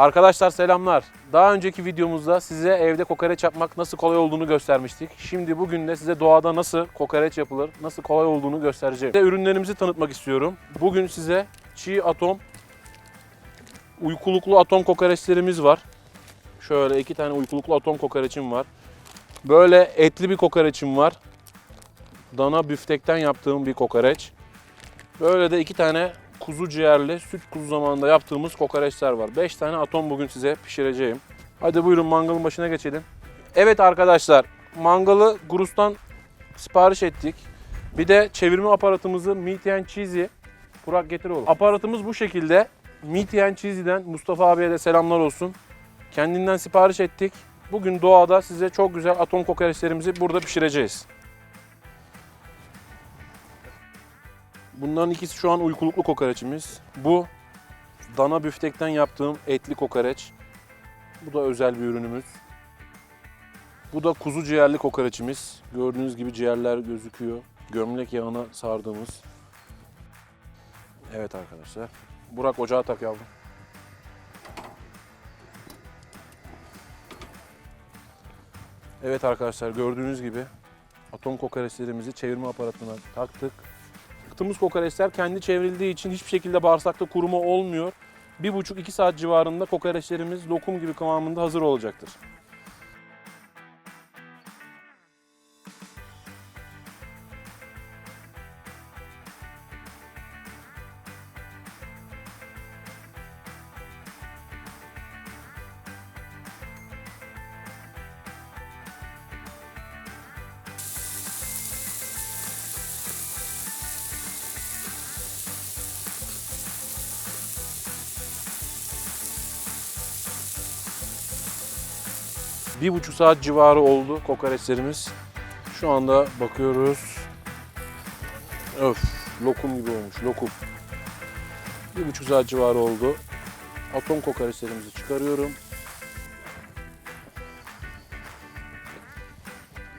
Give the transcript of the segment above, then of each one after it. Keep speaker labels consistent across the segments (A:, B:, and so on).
A: Arkadaşlar selamlar. Daha önceki videomuzda size evde kokoreç yapmak nasıl kolay olduğunu göstermiştik. Şimdi bugün de size doğada nasıl kokoreç yapılır, nasıl kolay olduğunu göstereceğim. Size ürünlerimizi tanıtmak istiyorum. Bugün size çiğ atom, uykuluklu atom kokoreçlerimiz var. Şöyle iki tane uykuluklu atom kokoreçim var. Böyle etli bir kokoreçim var. Dana büftekten yaptığım bir kokoreç. Böyle de iki tane kuzu ciğerli süt kuzu zamanında yaptığımız kokoreçler var. 5 tane atom bugün size pişireceğim. Hadi buyurun mangalın başına geçelim. Evet arkadaşlar mangalı Grus'tan sipariş ettik. Bir de çevirme aparatımızı Meat and Cheesy. Burak getir oğlum. Aparatımız bu şekilde. Meat and Cheesy'den Mustafa abiye de selamlar olsun. Kendinden sipariş ettik. Bugün doğada size çok güzel atom kokoreçlerimizi burada pişireceğiz. Bunların ikisi şu an uykuluklu kokoreçimiz. Bu dana büftekten yaptığım etli kokoreç. Bu da özel bir ürünümüz. Bu da kuzu ciğerli kokoreçimiz. Gördüğünüz gibi ciğerler gözüküyor. Gömlek yağına sardığımız. Evet arkadaşlar. Burak ocağa tak yavrum. Evet arkadaşlar gördüğünüz gibi atom kokoreçlerimizi çevirme aparatına taktık. Yaptığımız kokoreçler kendi çevrildiği için hiçbir şekilde bağırsakta kuruma olmuyor. 1,5-2 saat civarında kokoreçlerimiz lokum gibi kıvamında hazır olacaktır. Bir buçuk saat civarı oldu kokoreçlerimiz. Şu anda bakıyoruz. Öf, lokum gibi olmuş, lokum. Bir buçuk saat civarı oldu. Atom kokoreçlerimizi çıkarıyorum.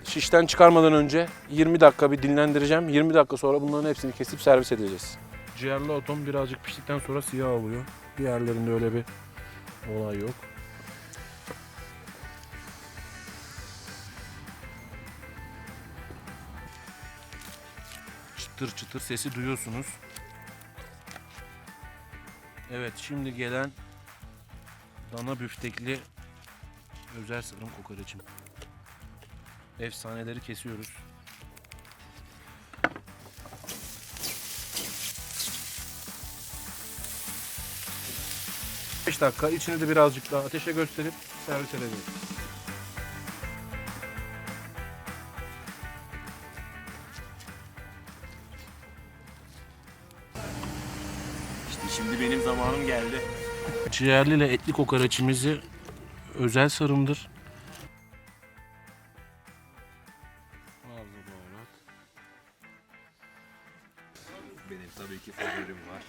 A: Şişten çıkarmadan önce 20 dakika bir dinlendireceğim. 20 dakika sonra bunların hepsini kesip servis edeceğiz. Ciğerli atom birazcık piştikten sonra siyah oluyor. Diğerlerinde öyle bir olay yok. Çıtır çıtır sesi duyuyorsunuz. Evet şimdi gelen dana büftekli özel sırım kokoreçim. Efsaneleri kesiyoruz. Beş dakika içini de birazcık daha ateşe gösterip servis edebiliriz.
B: Şimdi benim zamanım geldi.
A: Ciğerli ile etli kokoreçimizi özel sarımdır.
B: Benim tabii ki favorim var.